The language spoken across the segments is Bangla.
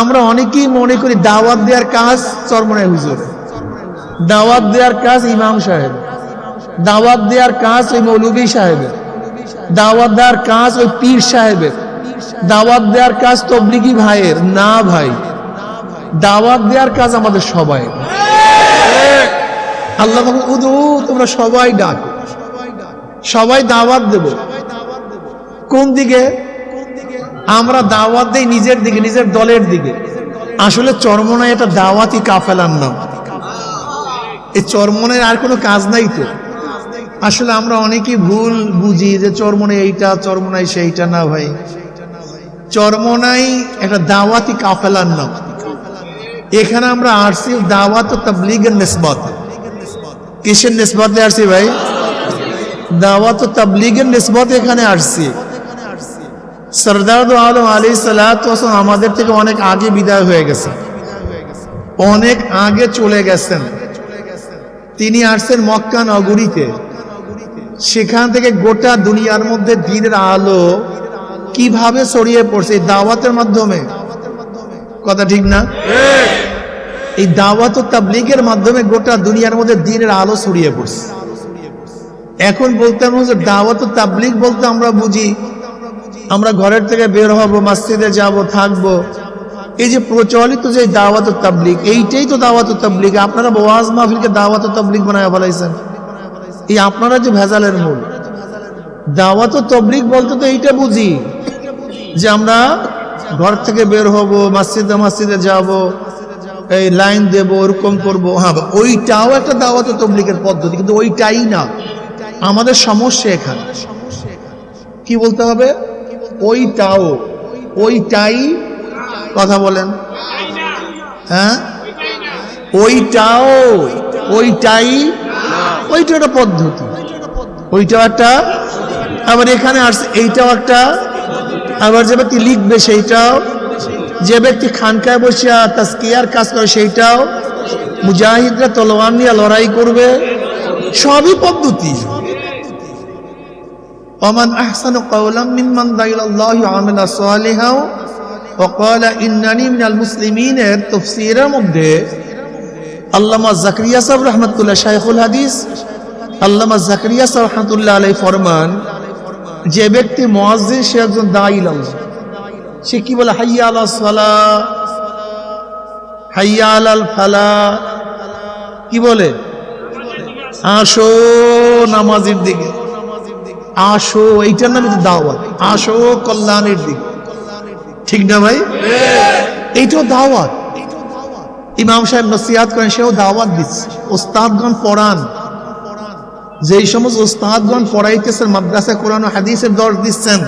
আমরা অনেকেই মনে করি দাওয়াত দেওয়ার কাজ চরমনায় হুজুর। দাওয়াত দেওয়ার কাজ ইমাম সাহেব। দাওয়াত দেওয়ার কাজ ওই মৌলবী সাহেবের দাওয়াত দেওয়ার কাজ ওই পীর সাহেবের দাওয়াত দেওয়ার কাজ তবলিগি ভাইয়ের, না ভাই। দাওয়াত দেওয়ার কাজ আমাদের সবাই। আল্লাহ উদু, তোমরা সবাই ডাক। সবাই দাওয়াত দেব। কোন দিকে? আমরা দাওয়াত দেই নিজের দিকে, নিজের দলের দিকে। আসলে চরমনায় এটা দাওয়াতি কাফেলার নাম। এই চরমনের আর কোনো কাজ নাই তো। আসলে আমরা অনেকেই ভুল বুঝি যে চরমনে এইটা চরমনাই সেইটা না ভাই। চরমনাই একটা দাওয়াতি কাফেলার নাম। এখানে আমরা আসছি দাওয়াত ও তাবলিগের নিসবত। কিসের নিসবতে আসছি ভাই? দাওয়াত ও তাবলিগের নিসবত এখানে আসছি সরদার দো আলম আলী সালাত আমাদের থেকে অনেক আগে বিদায় হয়ে গেছে। অনেক আগে চলে গেছেন। তিনি আসছেন মক্কা নগরীতে। সেখান থেকে গোটা দুনিয়ার মধ্যে দিনের আলো কীভাবে ছড়িয়ে পড়ছে দাওয়াতের মাধ্যমে? কথা ঠিক না? এই দাওয়াত ও তাবলিগের মাধ্যমে গোটা দুনিয়ার মধ্যে দিনের আলো ছড়িয়ে পড়ছে। এখন বলতে আমরা যে দাওয়াত ও তাবলিগ বলতে আমরা বুঝি আমরা ঘরের থেকে বের হব, মসজিদে যাব, থাকব। এই যে প্রচলিত যে দাওয়াত ও তাবলিগ, এইটাই তো দাওয়াত ও তাবলিগ। আপনারা ওয়াজ মাহফিলকে দাওয়াত ও তাবলিগ বানায় বলাইছেন এই আপনারা যে ভেজালের মূল। দাওয়াত ও তবলিগ বলতে তো এইটা বুঝি যে আমরা ঘর থেকে বের হব, মসজিদে মসজিদে যাব, এই লাইন দেব, ওরকম করব। হ্যাঁ ওইটাও একটা দাওয়াত ও তবলিগের পদ্ধতি, কিন্তু ওইটাই না। আমাদের সমস্যা এখানে। কি বলতে হবে? ওইটাও, ওইটাই কথা বলেন। হ্যাঁ? ওইটাও, ওইটাই ওইটা একটা পদ্ধতি। ওইটাও একটা, আবার এখানে আসছে এইটাও একটা, আবার যে ব্যক্তি লিখবে সেইটাও, যে ব্যক্তি খানকায় বসিয়া তাস্কিয়ার কাজ করে সেইটাও, মুজাহিদরা তলোয়ার নিয়ে লড়াই করবে, সবই পদ্ধতি। ومن أحسن قولا ممن دعا إلى الله وعمل صالحا وقال إنني من المسلمين এর তফসিরের মধ্যে আল্লামা জাকরিয়া সাহেব রহমতুল্লাহ শাইখুল হাদিস আল্লামা জাকরিয়া সাহেব রহমতুল্লাহ আলাই ফরমান যে ব্যক্তি মুয়াজ্জিন সে একজন দাইল সে কি বলে হাইয়া আলা সালা হাইয়া আলাল ফালা কি বলে আসো নামাজের দিকে আসো এইটার নামই তো দাওয়াত, আসো কল্যাণের দিকে। ঠিক না ভাই? এইটাও দাওয়াত। ইমাম সাহেব নসিহাত করেন, সেও দাওয়াত দিচ্ছে। ওস্তাদগণ পড়ান। যেই সমস্ত ওস্তাদগণ পড়াইতেছেন, মাদ্রাসা, কোরআন হাদিসের দর দিচ্ছেন,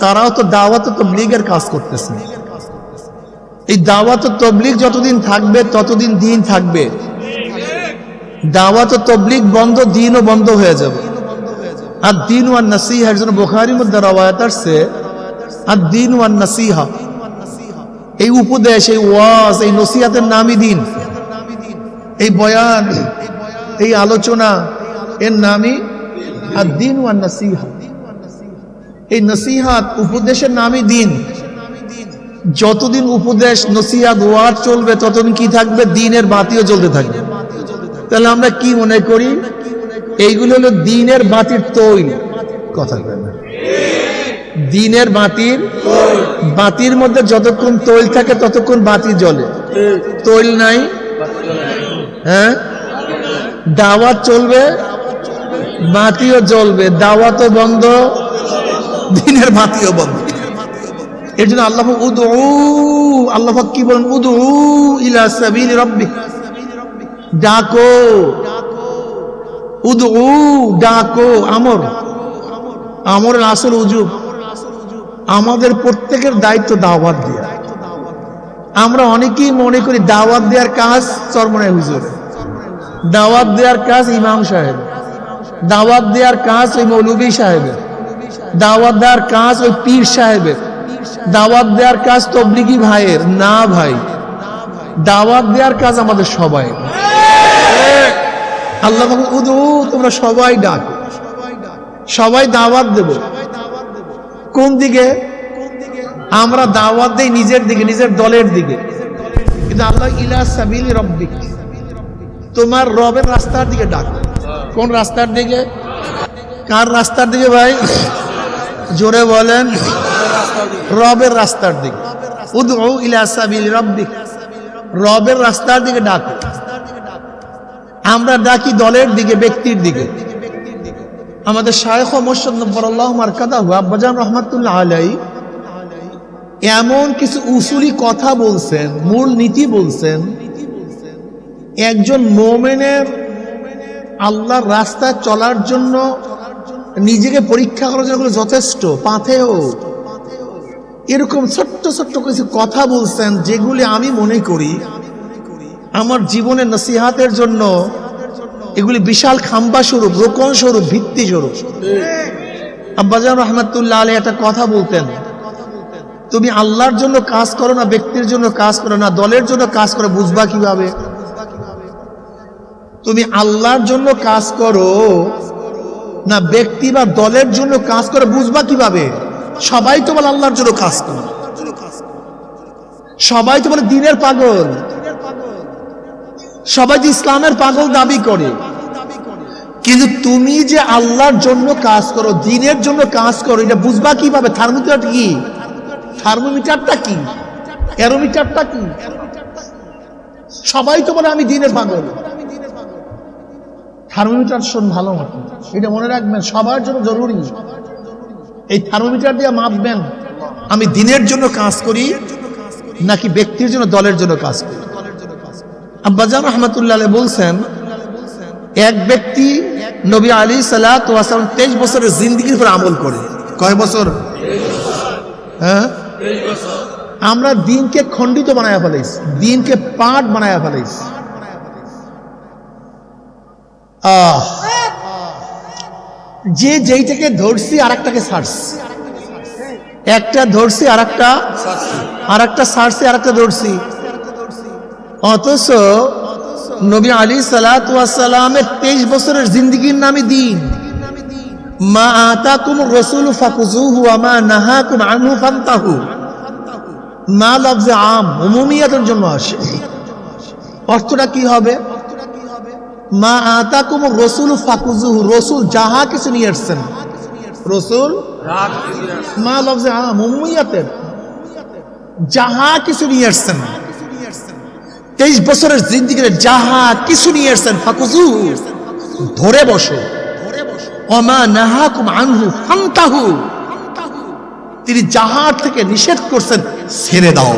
তারাও তো দাওয়াত তবলিগের কাজ করতেছেন। এই দাওয়াত তবলিগ যতদিন থাকবে, ততদিন দিন থাকবে। দাওয়াত তবলিগ বন্ধ, দিনও বন্ধ হয়ে যাবে। আর দিন ওয়ান নাসিহা, এর জন্য বোখারির মধ্যে রবায়াত আসছে। আর দিন ওয়ান নাসিহা। এই উপদেশ, এই ওয়াজ, এই নসিহাতের নামই দিন। এই বয়ান, এই আলোচনা, এর নামই আর দিন ওয়ান নাসিহা। এই নসিহাত উপদেশের নামই দিন। যতদিন উপদেশ, নসিহাত, ওয়াজ চলবে, ততদিন কি থাকবে? দিনের বাতিও চলতে থাকবে। তাহলে আমরা কি মনে করি? এইগুলো হলো দিনের বাতির তৈল। কথা দিনের বাতির বাতির মধ্যে যতক্ষণ তৈল থাকে ততক্ষণ বাতি জ্বলে। তৈল নাই? হ্যাঁ? দাওয়াত চলবে, বাতিও জ্বলবে। দাওয়াতও বন্ধ, দিনের বাতিও বন্ধ। এর জন্য আল্লাহ উদু আল্লাহ কি বলেন? উদু ইলা সাবিল রব্বি ডাকো। উদু ডাকো, আমর। আমর আসল উজুব আমাদের প্রত্যেকের দায়িত্ব দাওয়াত দেওয়া আমরা অনেকেই মনে করি দাওয়াত দেওয়ার কাজ চরমনায় হুজুর। দাওয়াত দেওয়ার কাজ ইমাম সাহেব। দাওয়াত দেওয়ার কাজ ওই মৌলবী সাহেবের দাওয়াত দেওয়ার কাজ ওই পীর সাহেবের দাওয়াত দেওয়ার কাজ তবলিগি ভাইয়ের, না ভাই। দাওয়াত দেওয়ার কাজ আমাদের সবাই। আল্লাহ উদু, তোমরা সবাই ডাক। সবাই দাওয়াত দেব। কোন দিকে? আমরা দাওয়াত দেই নিজের দিকে, নিজের দলের দিকে। কিন্তু আল্লাহ, ইলা সাবিল রব্বিক। তোমার রবের রাস্তার দিকে ডাক। কোন রাস্তার দিকে? কার রাস্তার দিকে ভাই? জোরে বলেন। রবের রাস্তার দিকে। উদউ ইলা সাবিল রব্বিক। রবের রাস্তার দিকে ডাক। আমরা ডাকি দলের দিকে, ব্যক্তির দিকে। আমাদের শায়েখ মোর্শদ নব্বরাল্লাহ মার্কাদা আব্বাজান রহমাতুল্লাহ আলাই এমন কিছু উসুলি কথা বলছেন, মূল নীতি বলছেন, একজন মোমেনের আল্লাহর রাস্তায় চলার জন্য নিজেকে পরীক্ষা করার জন্য যথেষ্ট পাথেও এরকম ছোট্ট ছোট্ট কিছু কথা বলছেন, যেগুলি আমি মনে করি আমার জীবনের নসিহাতের জন্য এগুলি বিশাল খাম্বা স্বরূপ, রোকন স্বরূপ, ভিত্তি স্বরূপ। আব্বাজান রহমতুল্লাহ আলী একটা কথা বলতেন, তুমি আল্লাহর জন্য কাজ করো না, ব্যক্তির জন্য কাজ করো না, দলের জন্য কাজ করো, বুঝবা কীভাবে? তুমি আল্লাহর জন্য কাজ করো না, ব্যক্তি বা দলের জন্য কাজ করে, বুঝবা কীভাবে? সবাই তো বলে আল্লাহর জন্য কাজ করে। সবাই তো বলে দিনের পাগল। সবাই যে ইসলামের পাগল দাবি করে। কিন্তু তুমি যে আল্লাহর জন্য কাজ করো, দিনের জন্য কাজ করো, এটা বুঝবা কীভাবে? থার্মোমিটার কি? থার্মোমিটারটা কি? অ্যারোমিটারটা কি? সবাই তো বলে আমি দিনের পাগল। থার্মোমিটার শোন ভালো মতো। এটা মনে রাখবেন, সবার জন্য জরুরি। এই থার্মোমিটার দিয়ে মাপবেন, আমি দিনের জন্য কাজ করি নাকি ব্যক্তির জন্য, দলের জন্য কাজ করি? আব্বাজান রহমতুল্লাহ বলছেন, এক ব্যক্তি নবী আলী সালাম তেইশ বছরের জিন্দগির উপর আমল করে। কয় বছর? হ্যাঁ? আমরা দিনকে খণ্ডিত বানায় ফেলাইছি, দিনকে পাট বানায় ফেলাইছি। আহ! যে যেইটাকে ধরছি আর একটাকে ছাড়ছি। একটা ধরছি আর একটা আর একটা ছাড়ছি আর একটা ধরছি। অথচ নবী আলী সালাতামের তেইশ বছরের জিন্দগির নামে দিন। মা আতাকুম রসুল ফাকুজুহু আমা নাহাকুম আনহু ফান্তাহু। মা লফজে আম, উমুমিয়াতের জন্য আসে। অর্থটা কি হবে? মা আতাকুম রসুল ফাকুজুহু রসুল যাহা কিছু নিয়ে আসছেন। রসুল? মা লফজে আম, উমুমিয়াতের। যাহা কিছু নিয়ে আসছেন। তেইশ বছরের জিন্দিগিতে যাহা কিছু নিয়ে এসছেন ফাকুজু ধরে বসো। তিনি যাহার থেকে নিষেধ করছেন, ছেড়ে দাও।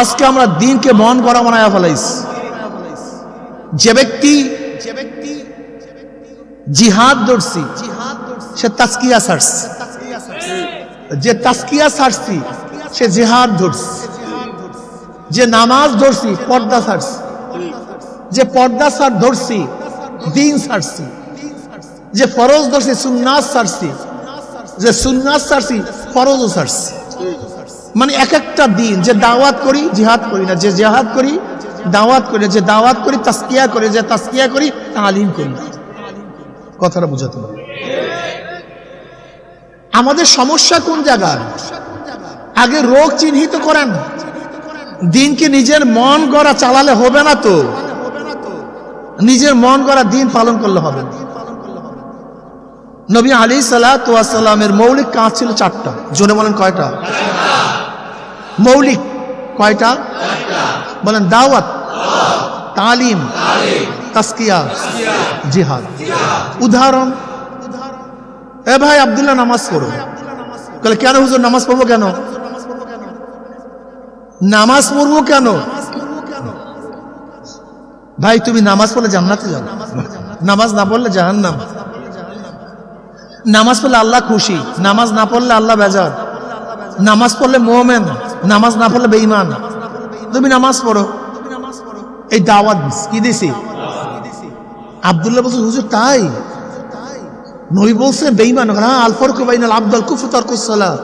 আজকে আমরা দিনকে মন করা বানায় ফেলাইছি। যে ব্যক্তি যে ব্যক্তি জিহাদ ধরছি, সে তাস্কিয়া ছাড়ছি যে তাস্কিয়া ছাড়ছি সে জিহাদ ধরছি। যে নামাজ ধরছি, পর্দা ছাড়ছি। যে পর্দা সার ধরছি, দিন ছাড়ছি। যে ফরজ ধরছি সুন্নাস ছাড়ছি। যে সুন্নাস ছাড়ছি, ফরজও ছাড়ছি। মানে এক একটা দিন, যে দাওয়াত করি, জিহাদ করি না। যে জেহাদ করি, দাওয়াত করি যে দাওয়াত করি তাস্কিয়া করি, যে তাস্কিয়া করি, তালিম করি কথাটা বুঝাতে হবে। আমাদের সমস্যা কোন জায়গায়? আগে রোগ চিহ্নিত করেন। দিনকে নিজের মন করা চালালে হবে না তো? নিজের মন গড়া দিন পালন করলে হবে। নবী আলী সালামের মৌলিক কাজ ছিল চারটা। জোরে বলেন কয়টা? মৌলিক কয়টা? বলেন দাওয়াত, তালিম, তাস্কিয়া, জিহাদ। উদাহরণ, এ ভাই আবদুল্লাহ নামাজ পড়ো। কেন হুজুর নামাজ পড়ব কেন? নামাজ পড়ব কেন? ভাই, তুমি নামাজ পড়লে জান্নাতে যাও। নামাজ না পড়লে জাহান্নাম। নামাজ পড়লে আল্লাহ খুশি, নামাজ না পড়লে আল্লাহ বেজার। নামাজ পড়লে মোমেন, নামাজ না পড়লে বেঈমান। তুমি নামাজ পড়ো। এই দাওয়াত কি দিছি? আব্দুল্লাহ বলছে, হুজুর, তাই? নবী বলছে, বেঈমান হ্যাঁ আলফর কুবাইনাল আব্দুল কুফু তরকুসালাত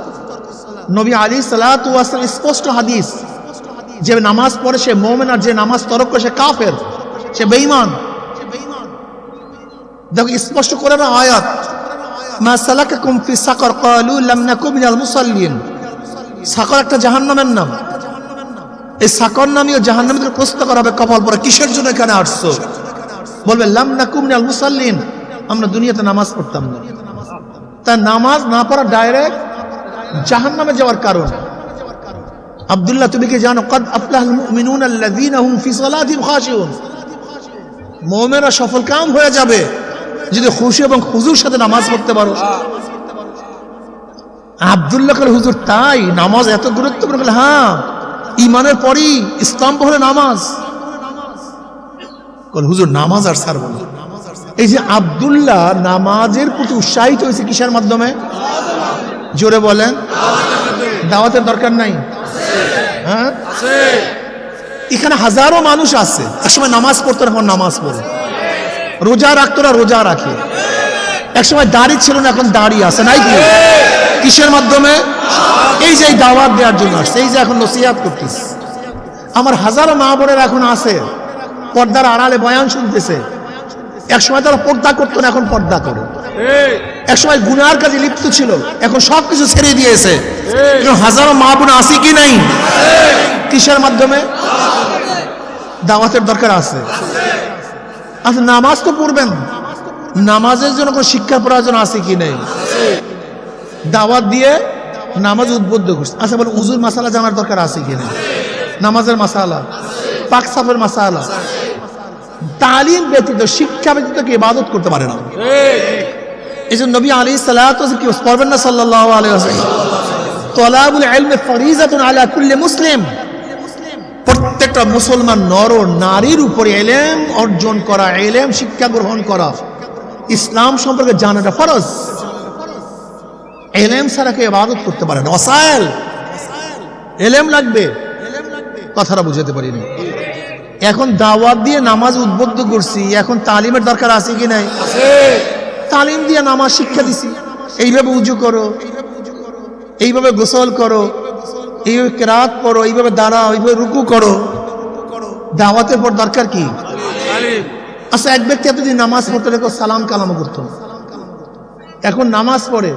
নবী আলী সালাত স্পষ্ট হাদিস। যে নামাজ পড়ে সে মোমেন আর যে নামাজ তরক করে সে কাফের, সে বেঈমান। দেখো, স্পষ্ট করে না আয়াত। মা সালাকাকুম ফি সাকর, ক্বালু লাম নাকু মুসাল্লিন। সাকর একটা জাহান্নামের নাম। এই সাকর নামীয় জাহান্নামীদের প্রশ্ন করা হবে কপাল পরে। কিসের জন্য এখানে আসছো? বলবে, লাম নাকু মিনাল মুসাল্লিন। আমরা দুনিয়াতে নামাজ পড়তাম না। তা নামাজ না পড়া ডাইরেক্ট জাহান্নামে যাওয়ার কারণ। আব্দুল্লাহ, তুমি কি জানো? কদ মুমিনরা সফল কাম হয়ে যাবে যদি খুশি এবং হুজুর সাথে নামাজ পড়তে পারো। আব্দুল্লাহ হুজুর, তাই? নামাজ এত গুরুত্বপূর্ণ? বলে হ্যাঁ ইমানের পরই স্তম্ভ হলো নামাজ। হুজুর, নামাজ আর সার বলো এই যে আব্দুল্লাহ নামাজের প্রতি উৎসাহিত হয়েছে কিসের মাধ্যমে? জোরে বলেন। দাওয়াতের দরকার নাই। হ্যাঁ? এখানে হাজারো মানুষ আছে। একসময় নামাজ পড়তো এখন নামাজ পড়ে। রোজা রাখতো না, রোজা রাখে। একসময় দাড়ি ছিল না, এখন দাড়ি আছে, নাই কি? কিসের মাধ্যমে? এই যে দাওয়াত দেওয়ার জন্য আসছে, এই যে এখন নসিহাত করতিস আমার হাজারো মা বোনের এখন আছে, পর্দার আড়ালে বয়ান শুনতেছে। একসময় তারা পর্দা করতো না, এখন পর্দা করে। একসময় গুনার কাজে লিপ্ত ছিল, এখন সব কিছু ছেড়ে দিয়েছে। হাজারো মা বোন আসি কি নাই? কিসের মাধ্যমে? দাওয়াতের দরকার আছে। আচ্ছা নামাজ তো পড়বেন। নামাজের জন্য কোনো শিক্ষা প্রয়োজন আছে কি নেই? দাওয়াত দিয়ে নামাজ উদ্বুদ্ধ করছে। আচ্ছা বলে, উজুর মাসালা জানার দরকার আছে কি নেই? নামাজের মাসালা, পাক সাফের মাসালা। তালিম ব্যতীত, শিক্ষা ব্যতীত কি ইবাদত করতে পারে না। এই জন্য নবী আলী সালাত কি পড়বেন না সাল্লাহ আলী তলাবুল ইলমে ফরিজাতুন আলা কুল্লি মুসলিম। প্রত্যেকটা মুসলমান নর ও নারীর উপরে এলেম অর্জন করা, এলেম শিক্ষা গ্রহণ করা। ইসলাম সম্পর্কে জানাটা ফরজ। এলেম ছাড়া কেউ ইবাদত করতে পারে না। এলেম লাগবে। কথাটা বুঝাতে পারিনি। এখন দাওয়াত দিয়ে নামাজ উদ্বুদ্ধ করছি, এখন তালিমের দরকার আছে কি নাই? তালিম দিয়ে নামাজ শিক্ষা দিছি। এইভাবে উজু করো, এইভাবে গোসল করো, এইভাবে কেরাত পড়ো, এইভাবে দাঁড়াও এইভাবে রুকু করো। দাওয়াতের পর দরকার কি? আচ্ছা এক ব্যক্তি এতদিন নামাজ পড়তে রেখো সালাম কালাম করতো। এখন নামাজ পড়ে,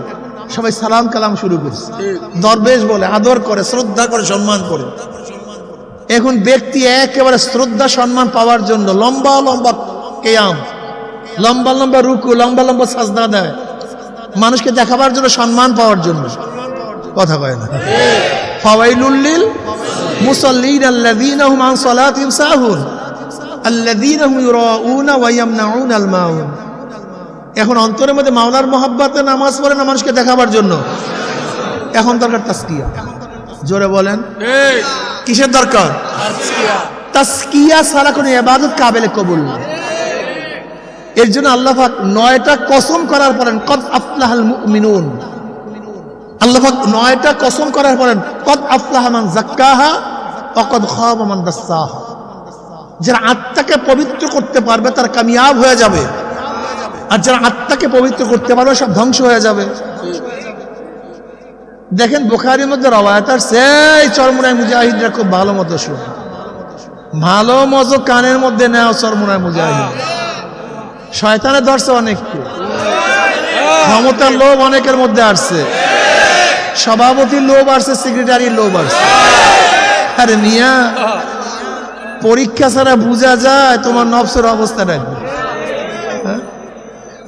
সবাই সালাম কালাম শুরু করছে। দরবেশ বলে, আদর করে, শ্রদ্ধা করে, সম্মান করে। এখন ব্যক্তি একেবারে শ্রদ্ধা, সম্মান পাওয়ার জন্য লম্বা লম্বা কেয়াম লম্বা লম্বা রুকু লম্বা লম্বা সাজদা দেয়। মানুষকে দেখাবার জন্য সম্মান পাওয়ার জন্য। কথা কয় না। ফাওয়াইলুল মুসাল্লিন আল্লাযীনা হুম আন সালাতিহিম সাহুন। আল্লাযীনা হুম ইউরাউনা ওয়া ইয়ামনাউনাল মাউন এখন অন্তরের মধ্যে মাওলার মহাব্বতে নামাজ পড়ে না মানুষকে দেখাবার জন্য? এখন দরকার তাসকিয়া জোরে বলেন। কিসের দরকার? তাসকিয়া সারা কোনো ইবাদত কাবেলে কবুল না। এর জন্য আল্লাহ নয়টা কসম করার পরেন, কদ আফলাহাল মুমিনুন। আল্লাহ নয়টা কসম করার পরেন, কদ আফলাহা মান যাক্কাহা ওয়া কদ খাবা মান দাসসাহা যারা আত্মাকে পবিত্র করতে পারবে, তার কামিয়াব হয়ে যাবে। আর যারা আত্মাকে পবিত্র করতে পারবে, সব ধ্বংস হয়ে যাবে। দেখেন বুখারির মধ্যে রবায়াত সেই চরমুনায় মুজাহিদরা খুব ভালো মতো ভালো মতো কানের মধ্যে নেওয়া চরমুনায় মুজাহিদ। শয়তানের ধরছে অনেককে। ক্ষমতার লোভ অনেকের মধ্যে আসছে। সভাপতির লোভ আসছে সেক্রেটারির লোভ আসছে। আরে মিয়া, পরীক্ষা ছাড়া বোঝা যায় তোমার অবস্থা রাখবে হ্যাঁ?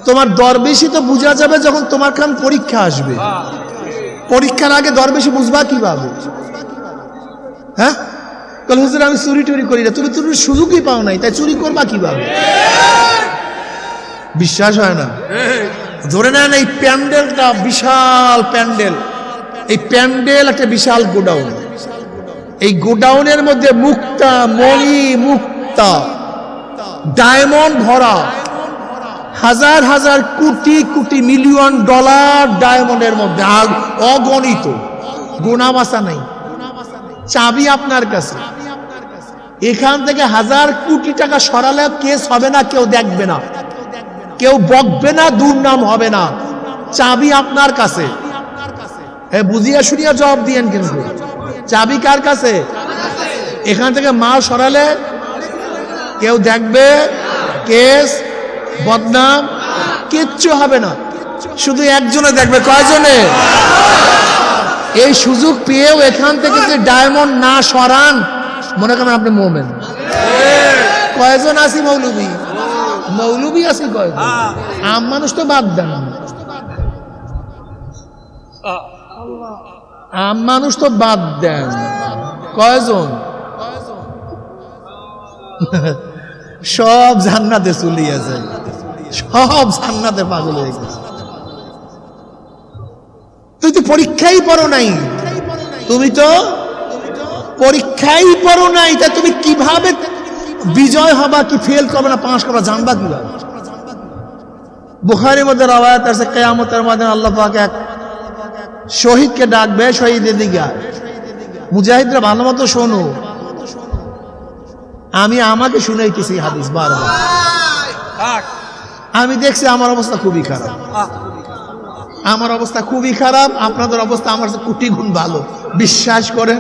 তোমার দরবেশি তো বোঝা যাবে যখন তোমার খান পরীক্ষা আসবে। পরীক্ষার আগে দরবেশি বুঝবা কীভাবে? হ্যাঁ? হুজুর, আমি চুরি টুরি করি না। তুমি তুমি সুযোগই পাও নাই, তাই চুরি করবা কীভাবে? বিশ্বাস হয় না। ধরে নেন এই প্যান্ডেলটা বিশাল প্যান্ডেল। এই প্যান্ডেল একটা বিশাল গোডাউন। এই গোডাউনের মধ্যে মুক্তা, মণি মুক্তা, ডায়মন্ড ভরা, হাজার হাজার কোটি কোটি মিলিয়ন ডলার ডায়মন্ডের মধ্যে অগণিত। গোনামাসা নাই। চাবি আপনার কাছে। এখান থেকে হাজার কোটি টাকা সরালে কেস হবে না, কেউ দেখবে না। কেউ বকবে না দুর্নাম হবে না। চাবি আপনার কাছে। এ, বুঝিয়া শুনিয়া জবাব দিয়েন কিন্তু। চাবি কার কাছে? এখান থেকে মা সরালে, কেউ দেখবে, কেস, বদনাম, কিচ্ছু হবে না। শুধু একজনে দেখবে। কয়জনে? এই সুযোগ পেয়েও এখান থেকে যে ডায়মন্ড না সরান, মনে করেন আপনি মোমেন। কয়জন আছি মৌলবী মৌলবী আছি কয়জন আম মানুষ তো বাদ দেন। আম মানুষ তো বাদ দেন। কয়জন? সব জান্নাতে চলিয়েছে সব জান্নাতে পাগল হয়ে গেছে। তুই তো পরীক্ষাই পড়ো নাই। তুমি তো পরীক্ষাই পড়ো নাই। তা তুমি কীভাবে বিজয় হবা কি ফেল করবে না পাস করবা, জানবা কীভাবে? বুখারির মধ্যে রবায়াত আছে, কেয়ামতের মধ্যে আল্লাহ এক শহীদকে ডাকবে, শহীদের দিকে মুজাহিদরা ভালো মতো শোনো। আমি আমাকে শুনাইতেছি হাদিস বারবার। আমি দেখছি আমার অবস্থা খুবই খারাপ। আমার অবস্থা খুবই খারাপ, আপনাদের অবস্থা আমার কোটি গুণ ভালো। বিশ্বাস করেন,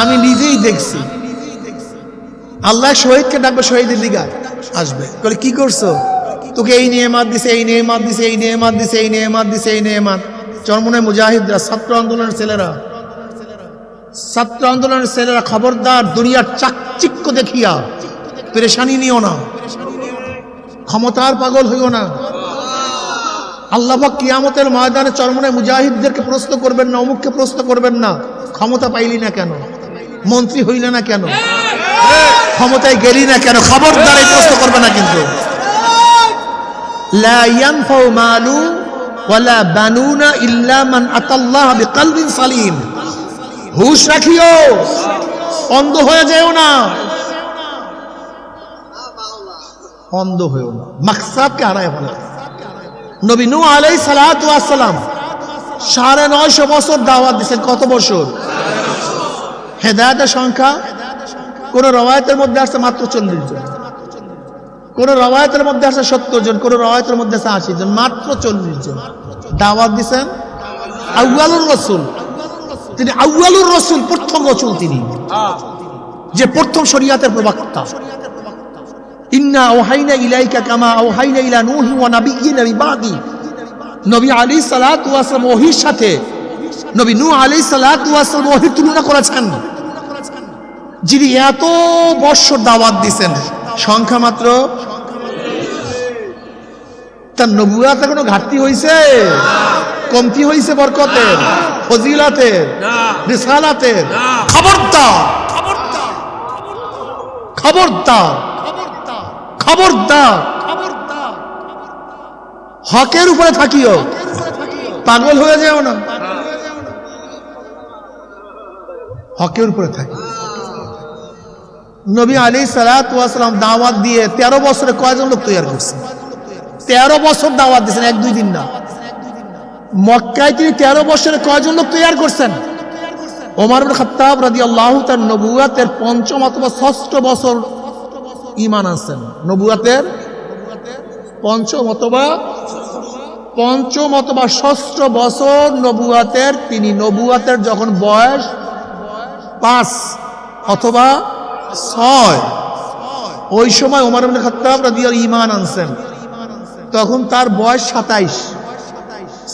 আমি নিজেই দেখছি। আল্লাহ শহীদকে ডাকবে, শহীদের দিকে আসবে। বলে, কি করছ? তোকে এই নিয়ে মাত দিছে, এই নিয়ে মাত দিছে, এই নিয়ে মাত দিছে, এই নিয়ে মাত দিছে, এই নিয়ে মাত চরমনে মুজাহিদরা, ছাত্র আন্দোলনের ছেলেরা, ছাত্র আন্দোলনের ছেলেরা, খবরদার দুনিয়ার চাকচিক্য দেখিয়া পেরেশানি নিও না। ক্ষমতার পাগল হইও না। আল্লাহ কিয়ামতের ময়দানে চরমনে মুজাহিদদেরকে প্রশ্ন করবেন না, অমুককে প্রশ্ন করবেন না। ক্ষমতা পাইলি না কেন? মন্ত্রী হইলে না কেন? ক্ষমতায় গেলি না কেন? খবরদার এই! প্রশ্ন করবে না কিন্তু। লা ইয়ানফাউ মালু ওয়ালা বানুনা ইল্লা মান আতাল্লাহ বিকলবিন সালিম। হুশ রাখিও। অন্ধ হয়ে যাও না। অন্ধ হয়েও না। মাকসাদকে হারায় ফেলে। নবী আলাই সালাতু আসসালাম সাড়ে নয়শো বছর দাওয়াত দিচ্ছেন কত বছর? হেদায়তের সংখ্যা কোন রবায়তের মধ্যে আসছে মাত্র চল্লিশ জন। কোন রবায়তের মধ্যে আসছে সত্তর জন, কোন রবায়তের মধ্যে আছে আশি জন, মাত্র চল্লিশ জন। দাওয়াত দিচ্ছেন আউয়ালুর রসুল। তিনি আউয়ালুর রসুল, প্রথম রসুল তিনি। যে প্রথম শরিয়াতের প্রবক্তা। ইন্না ওহাইনা ইলাইকা কামা ওহাইনা ইলা নূহি ওয়া নাবিয়্যিন মিন বাদি নবী আলী সালাতু ওয়াসালাম, ওহির সাথে নবী নূহ আলী সালাতু ওয়াসালাম ওহির তুলনা করেছেন। যিনি এত বৎসর দাওয়াত দিছেন, সংখ্যা মাত্র তার নবুয়াতে কোনো ঘাটতি হয়েছে কমতি হয়েছে বরকতের ফজিলাতের রিসালাতের খবরদার। খবরদার। খবরদার। হকের উপরে থাকিও। পাগল হয়ে যাও না। হকের উপরে থাকি নবী আলী সালাম দাওয়াত দিয়ে তেরো বছরে কয়জন লোক তৈরি করছে? তেরো বছর দাওয়াত দিয়েছেন, এক দুই দিন না। মক্কায় তিনি তেরো বছরে কয়জন লোক তৈরি করছেন? ওমর বিন খাত্তাব রাদি আল্লাহ তার নবুয়াতের পঞ্চম অথবা ষষ্ঠ বছর ইমান আনছেন। নবুয়াতের পঞ্চম অথবা পঞ্চম অথবা ষষ্ঠ বছর নবুয়াতের তিনি নবুয়াতের যখন বয়স পাঁচ অথবা ছয়। ওই সময় ওমর ইবনে খাত্তাব রাদিয়াল ইমান আনছেন। তখন তার বয়স সাতাইশ।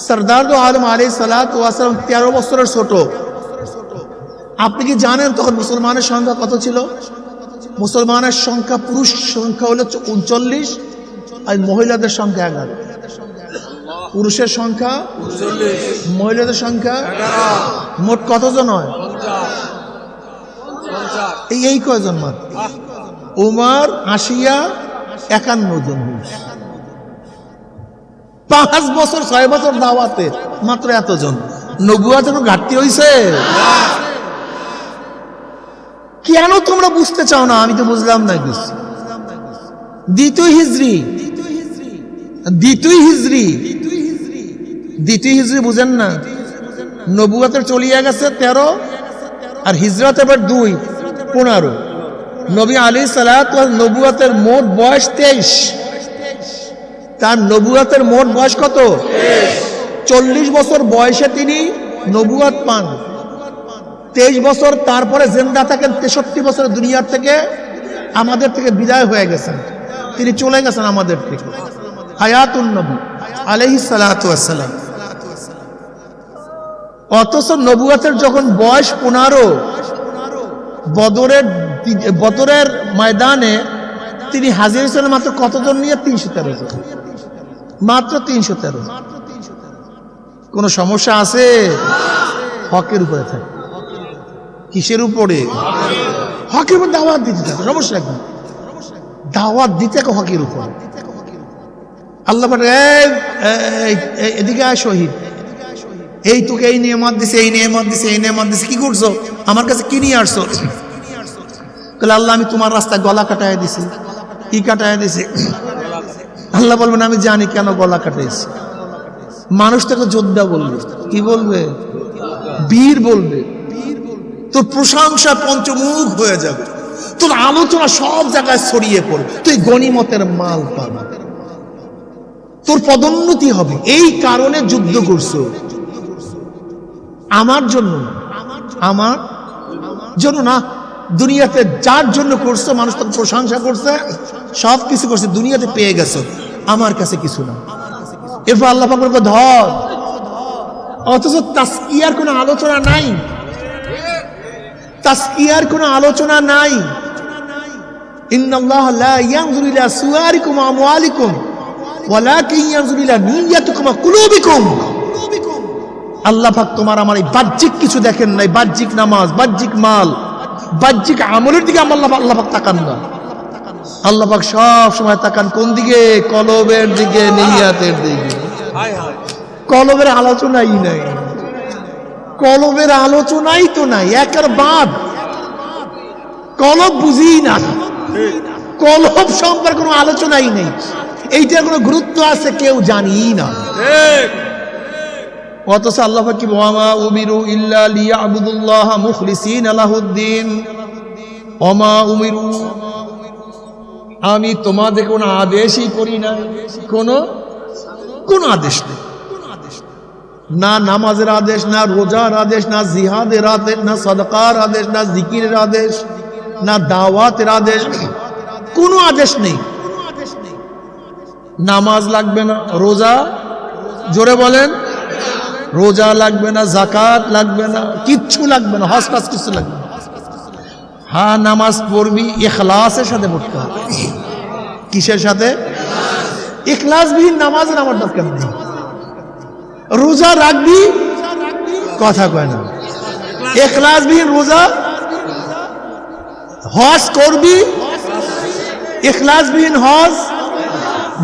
সরদার আলম আলী সালাত ওয়াসালাম তেরো বছরের ছোট। আপনি কি জানেন তখন মুসলমানের সংখ্যা কত ছিল? মুসলমানের সংখ্যা পুরুষ সংখ্যা হলো উনচল্লিশ আর মহিলাদের সংখ্যা এগারো। পুরুষের সংখ্যা মহিলাদের সংখ্যা মোট কতজন হয়? এই কয়জন মাত্র উমার আসিয়া একান্ন জন। পাঁচ বছর, ছয় বছর দাওয়াতে মাত্র এতজন। নবুয়াতে কোনো ঘাটতি হইছে? কেন তোমরা বুঝতে চাও না? আমি তো বুঝলাম না কিছু। দ্বিতীয় হিজড়ি দ্বিতীয় হিজড়ি দ্বিতীয় হিজড়ি বুঝেন না। নবুয়াতের চলিয়া গেছে তেরো, আর হিজরত এবার দুই। পনেরো। নবী আলী সালাত নবুয়াতের মোট বয়স তেইশ। তার নবুয়াতের মোট বয়স কত? চল্লিশ বছর বয়সে তিনি নবুয়াত পান। তেইশ বছর তারপরে জেন্দা থাকেন, তেষট্টি বছর দুনিয়ার থেকে আমাদের থেকে বিদায় হয়ে গেছেন। তিনি চলে গেছেন আমাদের থেকে। হায়াতুন নবী আলহি সালাম অথচ নবুয়াতের যখন বয়স পনেরো বদরের বদরের ময়দানে তিনি হাজির হয়েছিলেন মাত্র কতজন নিয়ে? তিনশো তেরো জন। মাত্র তিনশো তেরো কোনো সমস্যা আছে? হকের উপরে থাকে। কিসের উপরে? হকের উপর দাওয়াত দিতে থাকে। সমস্যা কি? দাওয়াত দিতে হকের উপরে। আল্লাহ বলে, "এই, এই, এই, এদিকে আয় শহীদ। এই তোকে এই নিয়ে নিয়ামত দিছে, এই নিয়ে নিয়ামত দিছে, এই নিয়ামত দিছে, কি করছ? আমার কাছে কি নিয়ে আসছো? তাহলে আল্লাহ, আমি তোমার রাস্তায় গলা কাটায় দিছি। কি কাটায় দিছি? আল্লাহ বলবেন, আমি জানি কেন গলা কাটাইছি। মানুষ তোকে যোদ্ধা বলবে। কি বলবে? বীর বলবে। তোর প্রশংসা পঞ্চমুখ হয়ে যাবে। তোর আলোচনা সব জায়গায় ছড়িয়ে পড়বে। তুই গণিমতের মাল পাবে। তোর পদোন্নতি হবে। এই কারণে যুদ্ধ করছ। আমার জন্য আমার জন্য না। দুনিয়াতে যার জন্য করছ মানুষ তোর প্রশংসা করছে সব কিছু করছে দুনিয়াতে পেয়ে গেছো। আমার কাছে কিছু না। এরপর আল্লাহ পাক বলবে, ধর। অথচ তাস্কিয়ার কোনো আলোচনা নাই। তাস্কিয়ার কোনো আলোচনা নাই। ইন্নাল্লাহ লা ইয়ানজুরু ইলা সুওয়ারিকুম ওয়া আল্লাহ তোমার আমার এই বাহ্যিক কিছু দেখেন নাই, বাহ্যিক নামাজ, বাহ্যিক মাল, বাহ্যিক আমলের দিকে আমার আল্লাহ আল্লাহ পাক তাকান না। আল্লাহ পাক সব সময় তাকান কোন দিকে? কলবের দিকে, নিয়াতের দিকে। কলবের আলোচনাই নাই। কলবের আলোচনাই তো নাই, একের বাদ। কলব বুঝি না। কলব সম্পর্কে কোনো আলোচনাই নেই। এইটার কোনো গুরুত্ব আছে কেউ জানি না। অথচ আল্লাহ কি ওয়ামা উমিরু ইল্লা লিয়াবুদুল্লাহ মুখলিসিন আলাহুদ্দিন ওমা উমিরু, আমি তোমাদের কোনো আদেশই করি না। কোনো কোনো আদেশ নেই। না নামাজের আদেশ, না রোজার আদেশ, না জিহাদের আদেশ, না সদকার আদেশ, না জিকিরের আদেশ, না দাওয়াতের আদেশ, কোনো আদেশ নেই। নামাজ লাগবে না, রোজা, জোরে বলেন রোজা লাগবে না জাকাত লাগবে না, কিচ্ছু লাগবে না, হজ কিছু লাগবে না। হ্যাঁ নামাজ পড়বি এখলাসের সাথে পড়তে হবে। কিসের সাথে? এখলাসবিহীন নামাজ আমার দরকার নেই। রোজা রাখবি, কথা কয় না। এখলাসবিহীন রোজা, হজ করবি এখলাসবিহীন হজ,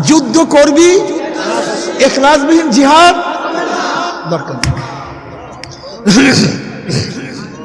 যুদ্ধ করবি এখলাসবিহীন জিহাদ দরকার।